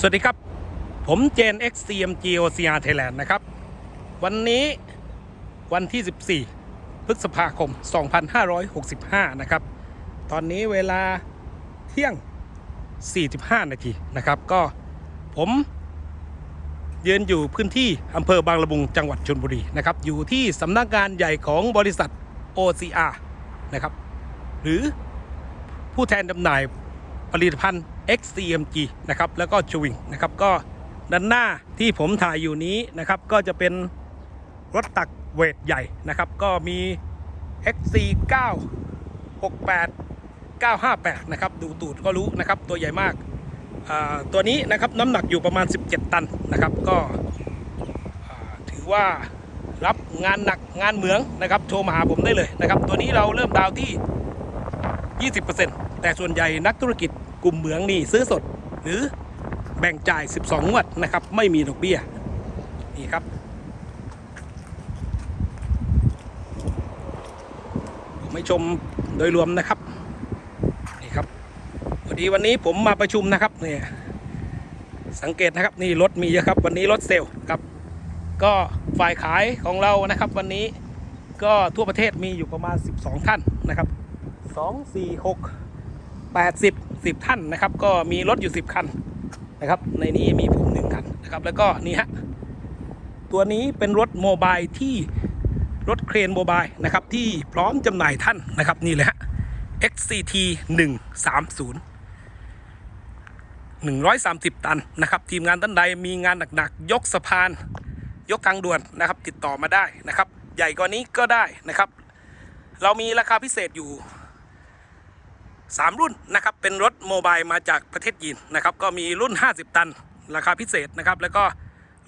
สวัสดีครับ ผมเจน XCMG OCR Thailand นะครับ วันนี้วันที่ 14 พฤษภาคม 2565 นะครับ ตอนนี้เวลาเที่ยง 45 นาทีนะครับ ก็ผมยืนอยู่พื้นที่อำเภอบางละมุงจังหวัดชลบุรีนะครับ อยู่ที่สำนักงานใหญ่ของบริษัท OCR นะครับ หรือผู้แทนจำหน่ายผลิตภัณฑ์ XCMG นะครับแล้วก็ชวิงนะครับก็ด้านหน้าที่ผมถ่ายอยู่นี้นะครับก็จะเป็นรถตักเวทใหญ่นะครับก็มี XC 968 958 นะครับ ดูตูดก็รู้นะครับ ตัวใหญ่มากอ่าตัวนี้นะครับน้ำหนักอยู่ประมาณ 17 ตันนะครับ ก็ถือว่ารับงานหนักงานเหมืองนะครับ โทรมาหาผมได้เลยนะครับ ตัวนี้เราเริ่มดาวที่ 20%แต่ส่วนใหญ่นักธุรกิจ กลุ่มเหมืองนี่ซื้อสดหรือแบ่งจ่าย 12 งวดนะครับ ไม่มีดอกเบี้ย นี่ครับ ผมให้ชมโดยรวมนะครับ นี่ครับพอดีวันนี้ผมมาประชุมนะครับเนี่ยสังเกตนะครับนี่รถมีเยอะครับวันนี้รถเซลล์ครับ ก็ฝ่ายขายของเรานะครับ วันนี้ก็ทั่วประเทศมีอยู่ประมาณ 12 ท่านนะครับ 2 4 6 80 10 ท่านนะครับ ก็มีรถอยู่ 10 คันนะครับ ในนี้มีผมหนึ่งคันนะครับ แล้วก็นี่ฮะตัวนี้เป็นรถโมบายที่รถเครนโมบายนะครับ ที่พร้อมจำหน่ายท่านนะครับ นี่เลยฮะ XCT 130 130 ตันนะครับ ทีมงานท่านใดมีงานหนักๆ ยกสะพาน ยกทางด่วนนะครับ ติดต่อมาได้นะครับ ใหญ่กว่านี้ก็ได้นะครับ เรามีราคาพิเศษอยู่ 3 รุ่นนะครับเป็นรถโมบายมาจากประเทศจีนนะครับก็มีรุ่น 50 ตัน ราคาพิเศษนะครับแล้วก็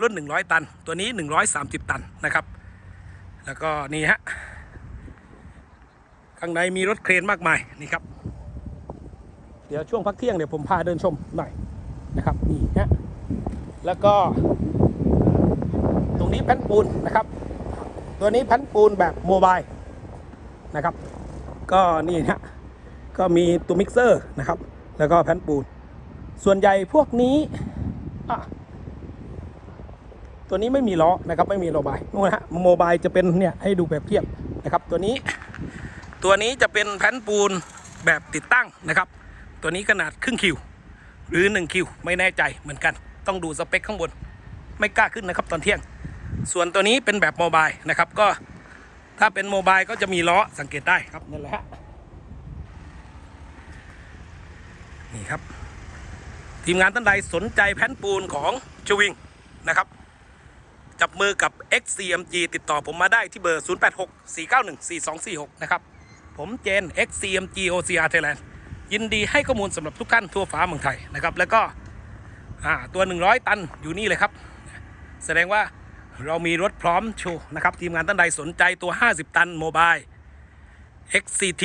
รุ่น 100 ตัน ตัวนี้ 130 ตันนะครับ แล้วก็นี่ฮะข้างในมีรถเครนมากมายนี่ครับ เดี๋ยวช่วงพักเที่ยงเดี๋ยวผมพาเดินชมหน่อยนะครับนี่ฮะแล้วก็ ตรงนี้แผ่นปูนนะครับ ตัวนี้แผ่นปูนแบบโมบายนะครับ ก็นี่ฮะ ก็มีตัวมิกเซอร์นะครับ แล้วก็แผ่นปูน ส่วนใหญ่พวกนี้ตัวนี้ไม่มีล้อนะครับ ไม่มีโมบายนู่นนะฮะโมบายจะเป็นเนี่ยให้ดูแบบเทียบนะครับ ตัวนี้ ตัวนี้จะเป็นแผ่นปูนแบบติดตั้งนะครับ ตัวนี้ขนาดครึ่งคิว หรือ1คิวไม่แน่ใจเหมือนกัน ต้องดูสเปคข้างบน ไม่กล้าขึ้นนะครับตอนเที่ยง ส่วนตัวนี้เป็นแบบโมบายนะครับ ก็ถ้าเป็นโมบายก็จะมีล้อสังเกตได้ครับนั่นแหละฮะ นี่ครับ ทีมงานท่านใดสนใจแผ่นปูนของชวิงนะครับ จับมือกับ XCMG ติดต่อผมมาได้ที่เบอร์ 0864914246 นะครับ ผมเจน XCMG OCR Thailand ยินดีให้ข้อมูลสำหรับทุกท่านทั่วฟ้าเมืองไทยนะครับ แล้วก็ตัว 100 ตันอยู่นี่เลยครับ แสดงว่าเรามีรถพร้อมโชว์นะครับ ทีมงานท่านใดสนใจตัว 50 ตันโมบาย XCT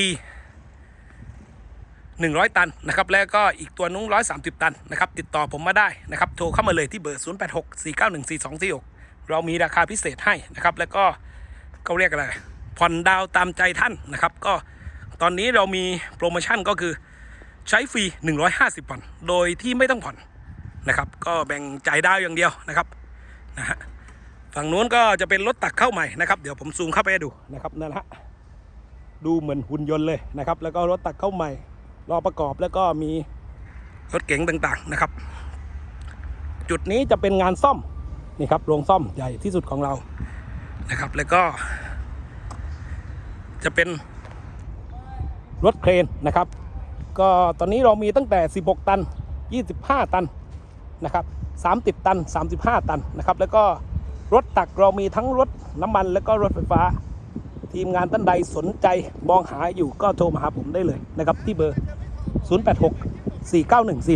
100 ตันนะครับแล้วก็อีกตัวนุ้ง130 ตันนะครับติดต่อผมมาได้นะครับโทรเข้ามาเลยที่เบอร์ 0864914246 เรามีราคาพิเศษให้นะครับแล้วก็เขาเรียกอะไรผ่อนดาวตามใจท่านนะครับก็ตอนนี้เรามีโปรโมชั่นก็คือใช้ฟรี 150วันโดยที่ไม่ต้องผ่อนนะครับ ก็แบ่งจ่ายดาวอย่างเดียวนะครับนะฮะฝั่งนู้นก็จะเป็นรถตักเข้าใหม่นะครับ เดี๋ยวผมซูมเข้าไปดูนะครับนั่นแหละดูเหมือนหุ่นยนต์เลยนะครับ แล้วก็รถตักเข้าใหม่ รอประกอบแล้วก็มีรถเก๋งต่างๆนะครับ จุดนี้จะเป็นงานซ่อมนี่ครับโรงซ่อมใหญ่ที่สุดของเรานะครับ แล้วก็ จะเป็นรถเครนนะครับ ก็ตอนนี้เรามีตั้งแต่ 16 ตัน 25 ตันนะครับ30 ตัน 35 ตันนะครับ แล้วก็รถตักเรามีทั้งรถน้ำมันแล้วก็รถไฟฟ้า ทีมงานท่านใดสนใจมองหาอยู่ก็โทรมาหาผมได้เลยนะครับที่เบอร์ 086 491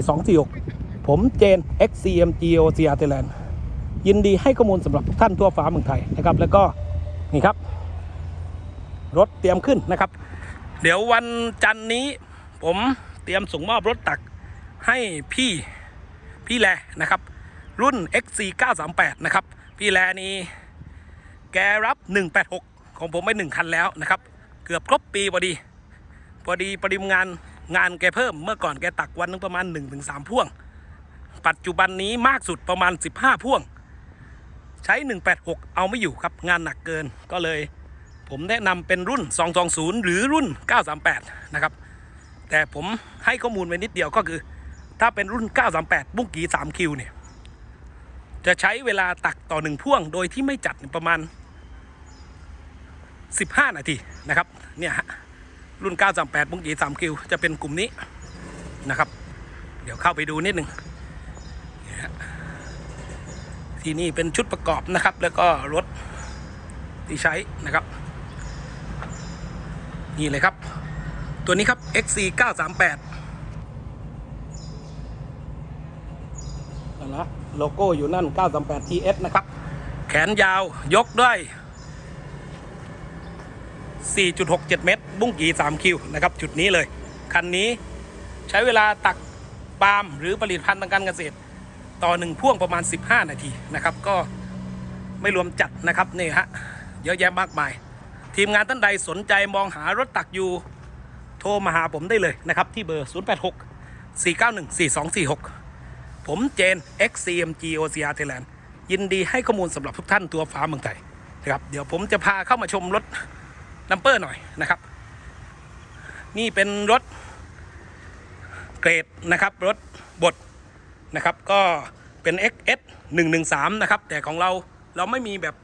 4246 ผมเจน XCMGO CR Thailand ยินดีให้ข้อมูลสำหรับท่านทั่วฟ้าเมืองไทยนะครับ แล้วก็นี่ครับ รถเตรียมขึ้นนะครับ เดี๋ยววันจันนี้ ผมเตรียมส่งมอบรถตักให้พี่พี่แลนะครับ รุ่น XC 938นะครับ พี่แลนี่แกรับ 186 ของผมไปหนึ่งคันแล้วนะครับ เกือบครบปีพอดี พอดีปริมงาน งานแกเพิ่มเมื่อก่อนแกตักวันนึงประมาณ 1-3 พ่วง ปัจจุบันนี้มากสุดประมาณ 15 พ่วง ใช้ 186 เอาไม่อยู่ครับงานหนักเกินก็เลย ผมแนะนำเป็นรุ่น 220 หรือรุ่น 938 นะครับ แต่ผมให้ข้อมูลไว้นิดเดียวก็คือ ถ้าเป็นรุ่น 938 บุ้งกี3คิวเนี่ยจะใช้เวลาตักต่อหนึ่งพ่วงโดยที่ไม่จัดประมาณ 15 นาทีนะครับเนี่ยฮะ รุ่น 938บุ้งกี3คิวจะเป็นกลุ่มนี้นะครับ เดี๋ยวเข้าไปดูนิดหนึ่งเนี่ยฮะที่นี่เป็นชุดประกอบนะครับ แล้วก็รถที่ใช้นะครับ นี่เลยครับ ตัวนี้ครับ XC 938นั่นนะโลโก้อยู่นั่น 938 TS นะครับ แขนยาวยกด้วย 4.67 เมตร บุ้งกี3คิวนะครับจุดนี้เลย คันนี้ใช้เวลาตักปาล์มหรือผลิตภัณฑ์ทางการเกษตร ต่อหนึ่งพ่วงประมาณ 15 นาทีนะครับ ก็ไม่รวมจัดนะครับนี่ฮะเยอะแยะมากมาย ทีมงานท่านใดสนใจมองหารถตักอยู่โทรมาหาผมได้เลยนะครับ ที่เบอร์ 086 491 4246 ผมเจน XCMG OCR Thailand ยินดีให้ข้อมูลสำหรับทุกท่านตัวฟ้าเมืองไทยนะครับ เดี๋ยวผมจะพาเข้ามาชมรถ นัมเปอร์หน่อยนะครับ นี่เป็นรถเกรดนะครับ รถบดนะครับ ก็เป็น XS 113 นะครับ แต่ของเราเราไม่มีแบบ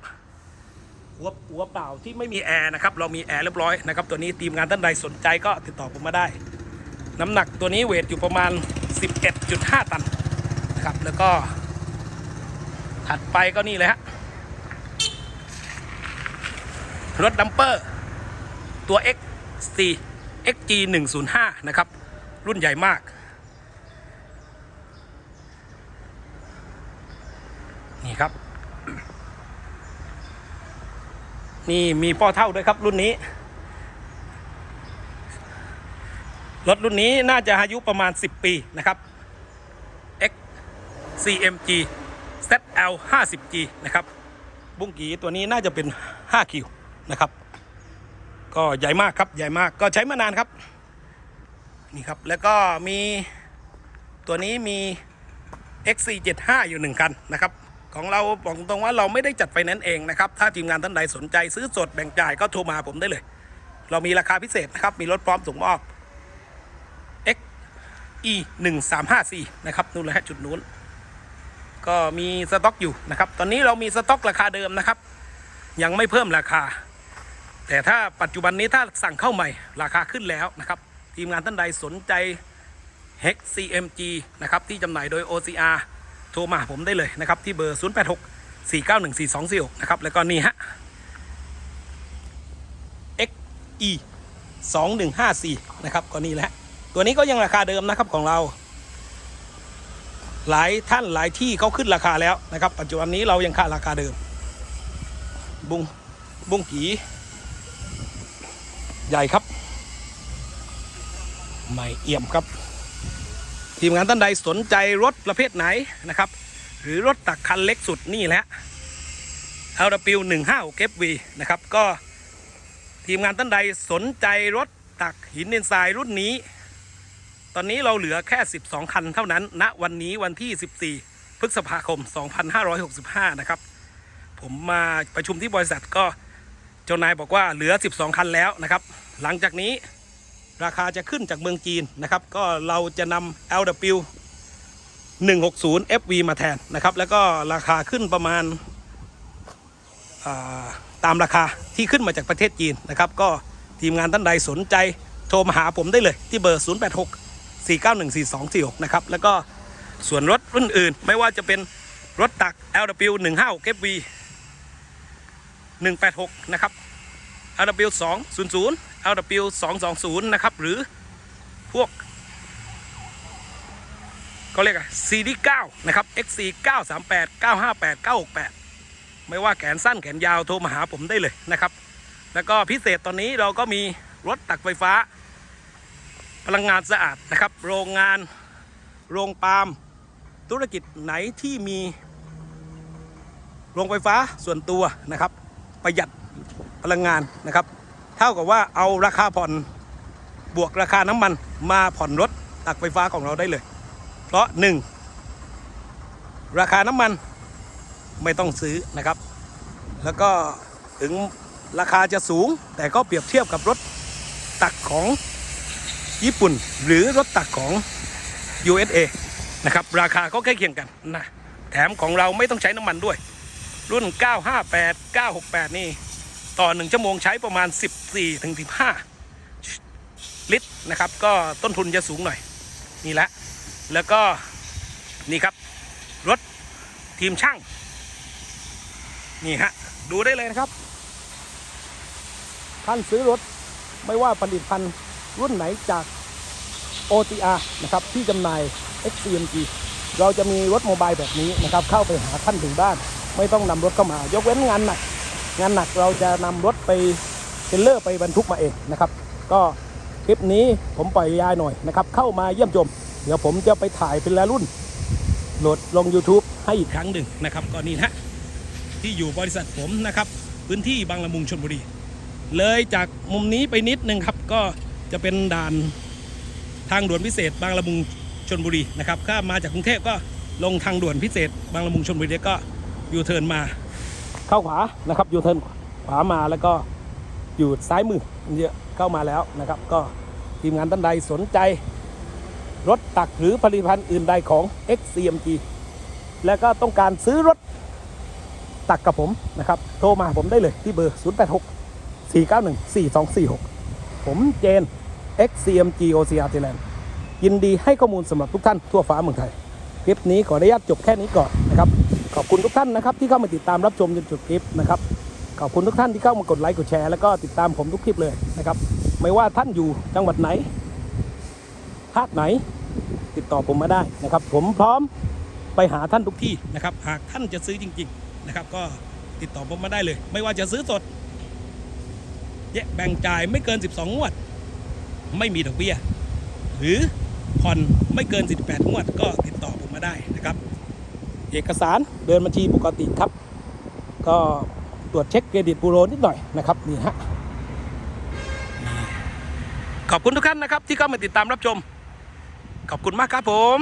หัวหัวเปล่าที่ไม่มีแอร์นะครับ เรามีแอร์เรียบร้อยนะครับ ตัวนี้ทีมงานท่านใดสนใจก็ติดต่อผมมาได้ น้ำหนักตัวนี้เวทอยู่ประมาณ 11.5 ตันนะครับ แล้วก็ถัดไปก็นี่เลยฮะรถดัมเปอร์ ตัว XC XG 105นะครับ รุ่นใหญ่มาก นี่ครับ นี่มีป้อเท่าด้วยครับรุ่นนี้ รถรุ่นนี้น่าจะอายุประมาณ 10 ปีนะครับ X CMG ZL 50G นะครับ บุ้งกีตัวนี้น่าจะเป็น 5 คิวนะครับ ก็ใหญ่มากครับใหญ่มากก็ใช้มานานครับ นี่ครับแล้วก็มีตัวนี้มี XC75 อยู่หนึ่งคันนะครับ ของเราบอกตรงว่าเราไม่ได้จัดไฟแนนซ์เองนะครับ ถ้าทีมงานท่านใดสนใจซื้อสดแบ่งจ่ายก็โทรมาหาผมได้เลย เรามีราคาพิเศษนะครับ มีรถพร้อมส่งมอบ XE 1354นะครับนู่นเลยฮะจุดนู้น ก็มีสต็อกอยู่นะครับ ตอนนี้เรามีสต็อกราคาเดิมนะครับ ยังไม่เพิ่มราคา แต่ถ้าปัจจุบันนี้ถ้าสั่งเข้าใหม่ราคาขึ้นแล้วนะครับ ทีมงานท่านใดสนใจ Hex CMG นะครับที่จำหน่ายโดย OCR โทรมาผมได้เลยนะครับ ที่เบอร์ 086 491 4246นะครับ แล้วก็นี่ฮะ XE 2154นะครับก็นี่แหละ ตัวนี้ก็ยังราคาเดิมนะครับของเรา หลายท่านหลายที่เขาขึ้นราคาแล้วนะครับ ปัจจุบันนี้เรายังค่าราคาเดิม บุงบุงกี ใหญ่ครับไม่เอี่ยมครับ ทีมงานท่านใดสนใจรถประเภทไหนนะครับ หรือรถตักคันเล็กสุดนี่แหละ LW 1 5เก็บวีนะครับ ก็ทีมงานท่านใดสนใจรถตักหินเนนทรายรุ่นนี้ ตอนนี้เราเหลือแค่ 12 คันเท่านั้นณวันนี้วันที่ 14 พฤษภาคม 2565 นะครับ ผมมาประชุมที่บริษัทก็เจ้านายบอกว่าเหลือ 12 คันแล้วนะครับ หลังจากนี้ราคาจะขึ้นจากเมืองจีนนะครับ ก็เราจะนำ LW 160 FV มาแทนนะครับ แล้วก็ราคาขึ้นประมาณาตามราคาที่ขึ้นมาจากประเทศจีนนะครับ ก็ทีมงานท่านใดสนใจโทรมาหาผมได้เลยที่เบอร์ 086 491 4246 นะครับ แล้วก็ส่วนรถรุ่นอื่น ไม่ว่าจะเป็นรถตัก LW 15 FV 186 นะครับ LW 200 LW 220นะครับ หรือพวกก็เรียกอะ CD 9นะครับ XC 938 958 968 ไม่ว่าแขนสั้นแขนยาวโทรมาหาผมได้เลยนะครับ แล้วก็พิเศษตอนนี้เราก็มีรถตักไฟฟ้า พลังงานสะอาดนะครับ โรงงาน โรงปาล์มธุรกิจไหนที่มี โรงไฟฟ้าส่วนตัวนะครับ ประหยัดพลังงานนะครับ เท่ากับว่าเอาราคาผ่อนบวกราคาน้ำมันมาผ่อนรถตักไฟฟ้าของเราได้เลย เพราะหนึ่งราคาน้ำมันไม่ต้องซื้อนะครับ แล้วก็ถึงราคาจะสูง แต่ก็เปรียบเทียบกับรถตักของญี่ปุ่น หรือรถตักของ USA นะครับราคาก็ใกล้เคียงกันนะแถมของเราไม่ต้องใช้น้ำมันด้วย รุ่น 958 968 นี่ ต่อ 1 ชั่วโมงใช้ประมาณ 14ถึง15 ลิตรนะครับ ก็ต้นทุนจะสูงหน่อย นี่แหละแล้วก็นี่ครับ รถทีมช่าง นี่ฮะ ดูได้เลยนะครับ ท่านซื้อรถไม่ว่าผลิตภัณฑ์รุ่นไหนจาก OTR นะครับ ที่จำหน่าย XCMG เราจะมีรถโมบายแบบนี้นะครับ เข้าไปหาท่านถึงบ้าน ไม่ต้องนำรถเข้ามายกเว้นงานหนัก งานหนักเราจะนำรถไปเทรลเลอร์ไปบรรทุกมาเองนะครับ ก็คลิปนี้ผมปล่อยยายหน่อยนะครับ เข้ามาเยี่ยมชม เดี๋ยวผมจะไปถ่ายเป็นละรุ่น โหลดลง YouTube ให้อีกครั้งหนึ่งนะครับก็นี่นะที่อยู่บริษัทผมนะครับ พื้นที่บางละมุงชนบุรี เลยจากมุมนี้ไปนิดนึงครับ ก็จะเป็นด่านทางด่วนพิเศษ บางละมุงชนบุรีนะครับถ้ามาจากกรุงเทพก็ลงทางด่วนพิเศษ บางละมุงชนบุรีก็ยูเทิร์นมา เข้าขวานะครับยูเทิร์นขวามาแล้วก็อยู่ซ้ายมือเยอะเข้ามาแล้วนะครับ ก็ทีมงานท่านใดสนใจ รถตักหรือผลิตภัณฑ์อื่นใดของ XCMG แล้วก็ต้องการซื้อรถตักกับผมนะครับ โทรมาผมได้เลยที่เบอร์ 086 491 4246 ผมเจน XCMG OCR Thailand ยินดีให้ข้อมูลสำหรับทุกท่านทั่วฟ้าเมืองไทย คลิปนี้ขออนุญาตจบแค่นี้ก่อนนะครับ ขอบคุณทุกท่านนะครับที่เข้ามาติดตามรับชมจนจบคลิปนะครับขอบคุณทุกท่านที่เข้ามากดไลค์กดแชร์แล้วก็ติดตามผมทุกคลิปเลยนะครับ ไม่ว่าท่านอยู่จังหวัดไหนภาคไหน ติดต่อผมมาได้นะครับ ผมพร้อมไปหาท่านทุกที่นะครับ หากท่านจะซื้อจริง ๆนะครับ ก็ติดต่อผมมาได้เลย ไม่ว่าจะซื้อสดแยกแบ่งจ่ายไม่เกิน 12 งวด ไม่มีดอกเบี้ย หรือผ่อนไม่เกิน 18 งวด ก็ติดต่อผมมาได้นะครับ เอกสารเดินบัญชีปกติครับ ก็ตรวจเช็คเครดิตบูโรนิดหน่อยนะครับนี่ฮะขอบคุณทุกท่านนะครับที่เข้ามาติดตามรับชม ขอบคุณมากครับผม